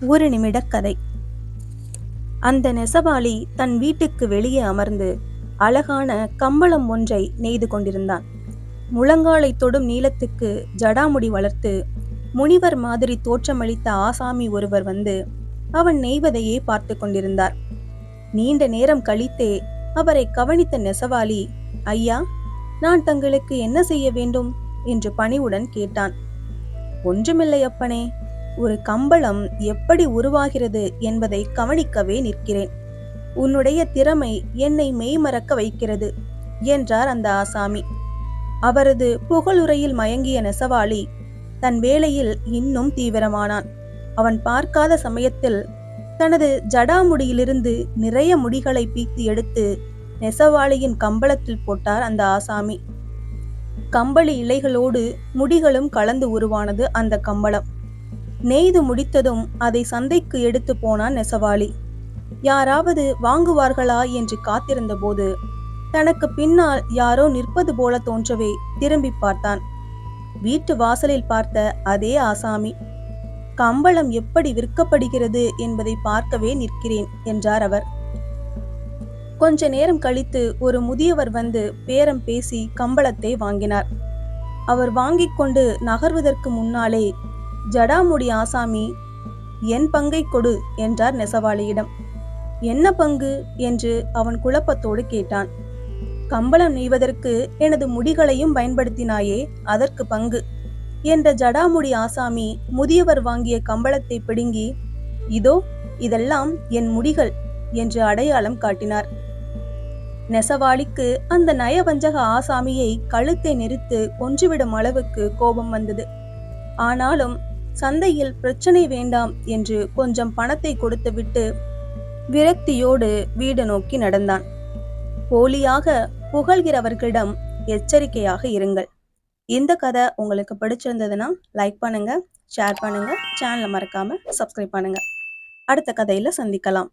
ஒரு நிமிட கதை. அந்த நெசவாளி தன் வீட்டுக்கு வெளியே அமர்ந்து அழகான கம்பளம் ஒன்றை நெய்து கொண்டிருந்தான். முழங்காலை தொடும் நீளத்துக்கு ஜடாமுடி வளர்த்து முனிவர் மாதிரி தோற்றமளித்த ஆசாமி ஒருவர் வந்து அவன் நெய்வதையே பார்த்து கொண்டிருந்தார். நீண்ட நேரம் கழித்தே அவரை கவனித்த நெசவாளி ஐயா நான் தங்களுக்கு என்ன செய்ய வேண்டும்? என்று பணிவுடன் கேட்டான். ஒன்றுமில்லை அப்பனே ஒரு கம்பளம் எப்படி உருவாகிறது என்பதை கவனிக்கவே நிற்கிறேன். உன்னுடைய திறமை என்னை மெய்மறக்க வைக்கிறது என்றார் அந்த ஆசாமி. அவரது புகழுரையில் மயங்கிய நெசவாளி தன் வேலையில் இன்னும் தீவிரமானான். அவன் பார்க்காத சமயத்தில் தனது ஜடாமுடியிலிருந்து நிறைய முடிகளை பீத்து எடுத்து நெசவாளியின் கம்பளத்தில் போட்டார் அந்த ஆசாமி. கம்பளி இலைகளோடு முடிகளும் கலந்து உருவானது அந்த கம்பளம். நெய்து முடித்ததும் அதை சந்தைக்கு எடுத்து போனான் நெசவாளி. யாராவது வாங்குவார்களா என்று காத்திருந்த போது தனக்கு பின்னால் யாரோ நிற்பது போல தோன்றவே திரும்பி பார்த்தான். வீட்டு வாசலில் பார்த்த அதே ஆசாமி கம்பளம் எப்படி விற்கப்படுகிறது என்பதை பார்க்கவே நிற்கிறேன் என்றார் அவர். கொஞ்ச நேரம் கழித்து ஒரு முதியவர் வந்து பேரம் பேசி கம்பளத்தை வாங்கினார். அவர் வாங்கிக் கொண்டு நகர்வதற்கு முன்னாலே ஜடாமுடி ஆசாமி என் பங்கை கொடு என்றார் நெசவாளியிடம். என்ன பங்கு? என்று அவன் குழப்பத்தோடு கேட்டான். கம்பளம் நெய்வதற்கு எனது முடிகளையும் பயன்படுத்தினாயே அதற்கு பங்கு என்ற ஜடாமுடி ஆசாமி முதியவர் வாங்கிய கம்பளத்தை பிடுங்கி இதோ இதெல்லாம் என் முடிகள் என்று அடையாளம் காட்டினார். நெசவாளிக்கு அந்த நயவஞ்சக ஆசாமியை கழுத்தை நெரித்து கொன்றுவிடும் அளவுக்கு கோபம் வந்தது. ஆனாலும் சந்தையில் பிரச்சனை வேண்டாம் என்று கொஞ்சம் பணத்தை கொடுத்துவிட்டு விரக்தியோடு வீடு நோக்கி நடந்தான். போலியாக புகழ்கிறவர்களிடம் எச்சரிக்கையாக இருங்கள். இந்த கதை உங்களுக்கு பிடிச்சிருந்ததுன்னா லைக் பண்ணுங்க ஷேர் பண்ணுங்க சேனலை மறக்காம சப்ஸ்கிரைப் பண்ணுங்க. அடுத்த கதையில சந்திக்கலாம்.